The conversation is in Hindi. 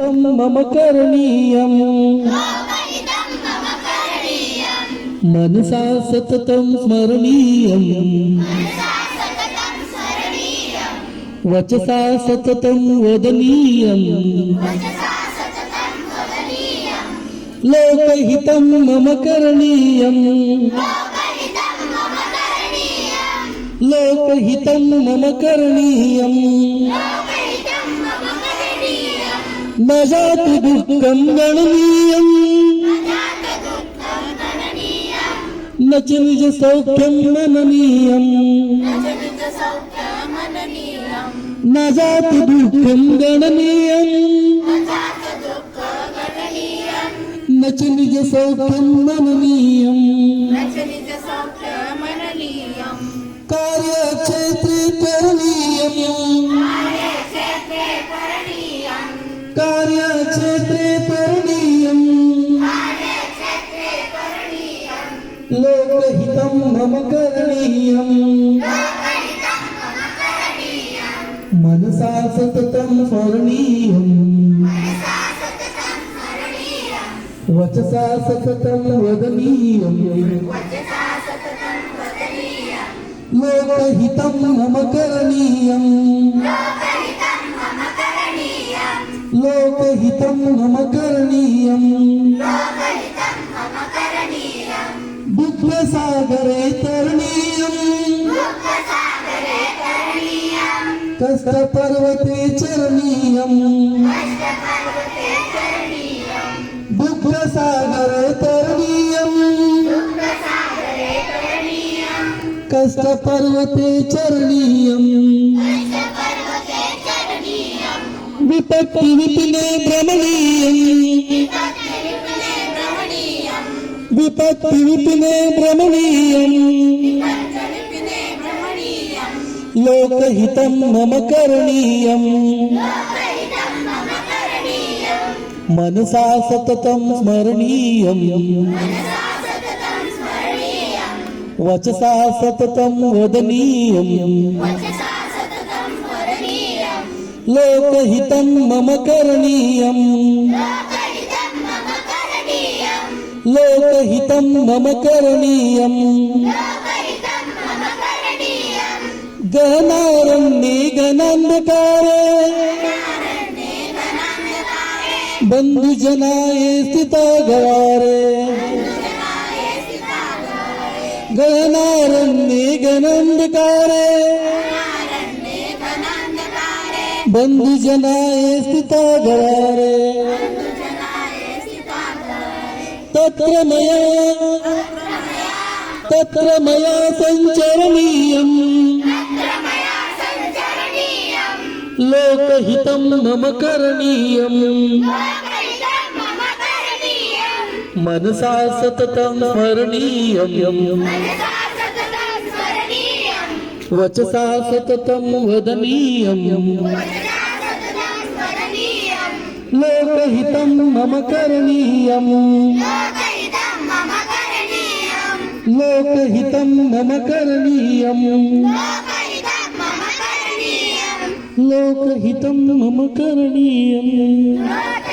मम करणीयम्। मनसा सततं स्मरणीयम्। वचसा सततं वदनीयम्। लोकहितं मम करणीयम्। लोकहितं मम करणीयम्। न जातु दुःखं गणनीयम्। न च निजसौख्यं मननीयम्। न जातु दुःखं गणनीयम् कार्यक्षेत्रे करणीयम् लोकहितं मम करणीयम्। मनसा सततं स्मरणीयम् वचसा सततं वदनीयम्। लोकहितं मम करणीयम्। लोकहितं मम करणीयम्। दुःखसागरे तरणीयम्। कष्टपर्वते चरणीयम्। दुःखसागरे तरणीयम्। कष्टपर्वते चरणीयम्। विपत्तिविपिने भ्रमणीयम् विपत्तिविपिने भ्रमणीयम् लोकहितं मम करणीयम् मनसा सततं स्मरणीयम् वचसा सततं वदनीयम् लोकहितं मम करणीयम्। लोकहितं मम करणीयम्। गहनारण्ये गणान्धकारे। बन्धुजनाये स्थिता गवारे गहनारण्ये गणान्धकारे। बन्धुजनाये स्थिता गवारे तत्र मया तत्र मया सञ्चरणीयम् लोकहितं मम करणीयम्। मनसा सततं स्मरणीयम्। वचसा सततं वदनीयम्। लोकहितं मम करणीयम्। लोकहितं मम करणीयम्। लोकहितं मम करणीयम्